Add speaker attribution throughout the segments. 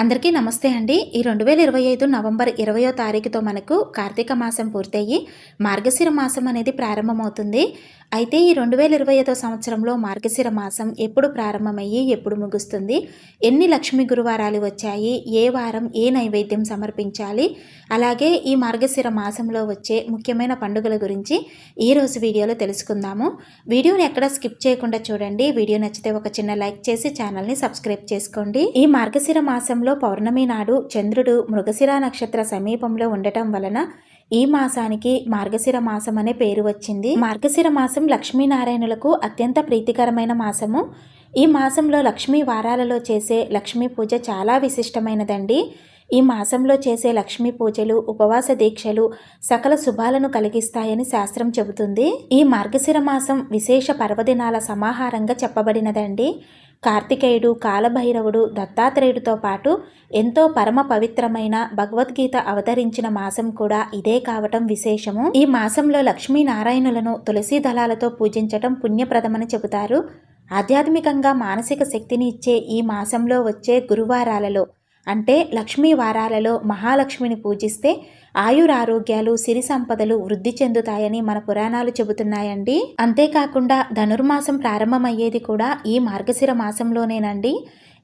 Speaker 1: అందరికీ నమస్తే అండి. ఈ రెండు వేల ఇరవై ఐదు నవంబర్ ఇరవయో తారీఖుతో మనకు కార్తీక మాసం పూర్తయి మార్గశిర మాసం అనేది ప్రారంభమవుతుంది. అయితే ఈ రెండు వేల ఇరవై ఐదో సంవత్సరంలో మార్గశిర మాసం ఎప్పుడు ప్రారంభమయ్యి ఎప్పుడు ముగుస్తుంది? ఎన్ని లక్ష్మీ గురువారాలు వచ్చాయి? ఏ వారం ఏ నైవేద్యం సమర్పించాలి? అలాగే ఈ మార్గశిర మాసంలో వచ్చే ముఖ్యమైన పండుగల గురించి ఈరోజు వీడియోలో తెలుసుకుందాము. వీడియోని ఎక్కడ స్కిప్ చేయకుండా చూడండి. వీడియో నచ్చితే ఒక చిన్న లైక్ చేసి ఛానల్ని సబ్స్క్రైబ్ చేసుకోండి. ఈ మార్గశిర మాసంలో పౌర్ణమి నాడు చంద్రుడు మృగశిర నక్షత్ర సమీపంలో ఉండటం వలన ఈ మాసానికి మార్గశిర మాసం అనే పేరు వచ్చింది. మార్గశిర మాసం లక్ష్మీనారాయణులకు అత్యంత ప్రీతికరమైన మాసము. ఈ మాసంలో లక్ష్మీ వారాలలో చేసే లక్ష్మీ పూజ చాలా విశిష్టమైనదండి. ఈ మాసంలో చేసే లక్ష్మీ పూజలు ఉపవాస దీక్షలు సకల శుభాలను కలిగిస్తాయని శాస్త్రం చెబుతుంది. ఈ మార్గశిర మాసం విశేష పర్వదినాల సమాహారంగా చెప్పబడినదండి. కార్తికేయుడు కాలభైరవుడు దత్తాత్రేయుడితో పాటు ఎంతో పరమ పవిత్రమైన భగవద్గీత అవతరించిన మాసం కూడా ఇదే కావటం విశేషము. ఈ మాసంలో లక్ష్మీనారాయణులను తులసి దళాలతో పూజించటం పుణ్యప్రదమని చెబుతారు. ఆధ్యాత్మికంగా మానసిక శక్తిని ఇచ్చే ఈ మాసంలో వచ్చే గురువారాలలో అంటే లక్ష్మీ వారాలలో మహాలక్ష్మిని పూజిస్తే ఆయురారోగ్యాలు సిరి సంపదలు వృద్ధి చెందుతాయని మన పురాణాలు చెబుతున్నాయండి. అంతేకాకుండా ధనుర్మాసం ప్రారంభమయ్యేది కూడా ఈ మార్గశిర మాసంలోనేనండి.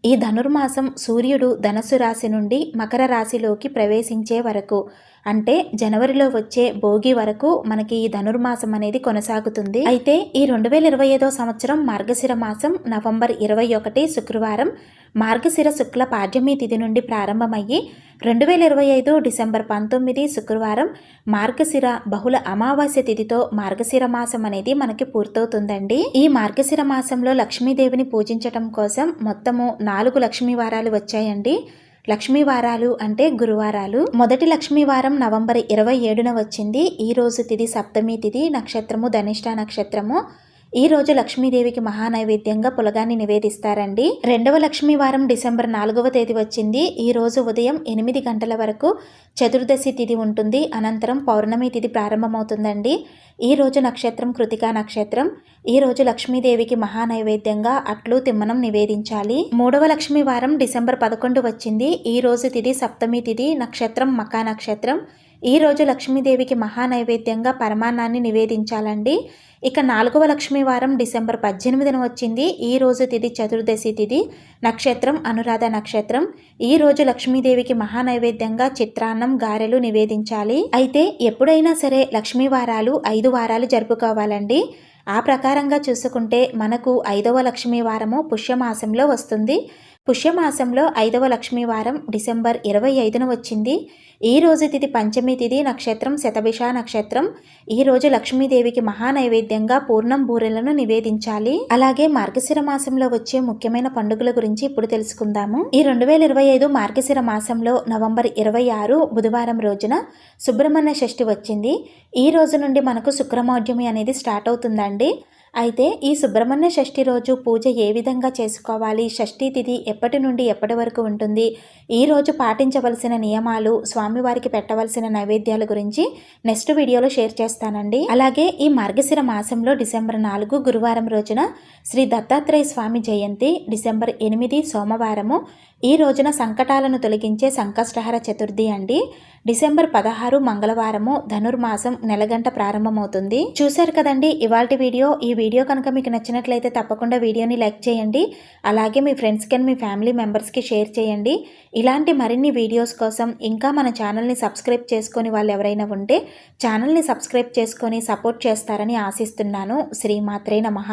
Speaker 1: ఈ ధనుర్మాసం సూర్యుడు ధనస్సు రాశి నుండి మకర రాశిలోకి ప్రవేశించే వరకు అంటే జనవరిలో వచ్చే భోగి వరకు మనకి ఈ ధనుర్మాసం అనేది కొనసాగుతుంది. అయితే ఈ రెండు వేల ఇరవై ఐదో సంవత్సరం మార్గశిర మాసం నవంబర్ ఇరవై ఒకటి శుక్రవారం మార్గశిర శుక్ల పాడ్యమి తిథి నుండి ప్రారంభమయ్యి రెండు వేల ఇరవై ఐదు డిసెంబర్ పంతొమ్మిది శుక్రవారం మార్గశిర బహుళ అమావాస్య తిథితో మార్గశిర మాసం అనేది మనకి పూర్తవుతుందండి. ఈ మార్గశిర మాసంలో లక్ష్మీదేవిని పూజించటం కోసం మొత్తము నాలుగు లక్ష్మీ వారాలు వచ్చాయండి. లక్ష్మీ వారాలు అంటే గురువారాలు. మొదటి లక్ష్మీ వారం నవంబర్ ఇరవై ఏడున వచ్చింది. ఈ రోజు తిది సప్తమి తిది నక్షత్రము ధనిష్ట నక్షత్రము. ఈ రోజు లక్ష్మీదేవికి మహానైవేద్యంగా పులగాన్ని నివేదిస్తారండి. రెండవ లక్ష్మీ వారం డిసెంబర్ నాలుగవ తేదీ వచ్చింది. ఈ రోజు ఉదయం ఎనిమిది గంటల వరకు చతుర్దశి తిథి ఉంటుంది. అనంతరం పౌర్ణమి తిథి ప్రారంభమవుతుందండి. ఈ రోజు నక్షత్రం కృతికా నక్షత్రం. ఈ రోజు లక్ష్మీదేవికి మహానైవేద్యంగా అట్లు తిమ్మనం నివేదించాలి. మూడవ లక్ష్మీ వారం డిసెంబర్ పదకొండు వచ్చింది. ఈ రోజు తిథి సప్తమి తిథి నక్షత్రం మకా నక్షత్రం. ఈరోజు లక్ష్మీదేవికి మహానైవేద్యంగా పరమాన్నాన్ని నివేదించాలండి. ఇక నాలుగవ లక్ష్మీ వారం డిసెంబర్ పద్దెనిమిదిన వచ్చింది. ఈ రోజు తిథి చతుర్దశి తిథి నక్షత్రం అనురాధ నక్షత్రం. ఈ రోజు లక్ష్మీదేవికి మహానైవేద్యంగా చిత్రాన్నం గారెలు నివేదించాలి. అయితే ఎప్పుడైనా సరే లక్ష్మీ వారాలు ఐదు వారాలు జరుపుకోవాలండి. ఆ ప్రకారంగా చూసుకుంటే మనకు ఐదవ లక్ష్మీ వారము పుష్యమాసంలో వస్తుంది. పుష్యమాసంలో ఐదవ లక్ష్మీ వారం డిసెంబర్ ఇరవై ఐదున వచ్చింది. ఈ రోజు తిథి పంచమి తిథి నక్షత్రం శతభిష నక్షత్రం. ఈ రోజు లక్ష్మీదేవికి మహానైవేద్యంగా పూర్ణం బూరెలను నివేదించాలి. అలాగే మార్గశిర మాసంలో వచ్చే ముఖ్యమైన పండుగల గురించి ఇప్పుడు తెలుసుకుందాము. ఈ రెండు వేల ఇరవై ఐదు మార్గశిర మాసంలో నవంబర్ ఇరవై ఆరు బుధవారం రోజున సుబ్రహ్మణ్య షష్ఠి వచ్చింది. ఈ రోజు నుండి మనకు శుక్రమౌఢ్యమి అనేది స్టార్ట్ అవుతుందండి. అయితే ఈ సుబ్రహ్మణ్య షష్ఠి రోజు పూజ ఏ విధంగా చేసుకోవాలి? షష్ఠీ తిథి ఎప్పటి నుండి ఎప్పటి వరకు ఉంటుంది? ఈ రోజు పాటించవలసిన నియమాలు స్వామివారికి పెట్టవలసిన నైవేద్యాల గురించి నెక్స్ట్ వీడియోలో షేర్ చేస్తానండి. అలాగే ఈ మార్గశిర మాసంలో డిసెంబర్ నాలుగు గురువారం రోజున శ్రీ దత్తాత్రేయ స్వామి జయంతి డిసెంబర్ ఎనిమిది సోమవారము ఈ రోజున సంకటాలను తొలగించే సంకష్టహర చతుర్థి అండి. డిసెంబర్ పదహారు మంగళవారము ధనుర్మాసం నెలగంట ప్రారంభమవుతుంది. చూశారు కదండి ఇవాళ వీడియో. ఈ వీడియో కనుక మీకు నచ్చినట్లయితే తప్పకుండా వీడియోని లైక్ చేయండి. అలాగే మీ ఫ్రెండ్స్కి మీ ఫ్యామిలీ మెంబర్స్కి షేర్ చేయండి. ఇలాంటి మరిన్ని వీడియోస్ కోసం ఇంకా మన ఛానల్ని సబ్స్క్రైబ్ చేసుకొని వాళ్ళు ఎవరైనా ఉంటే ఛానల్ని సబ్స్క్రైబ్ చేసుకొని సపోర్ట్ చేస్తారని ఆశిస్తున్నాను. శ్రీమాత్రే నమః.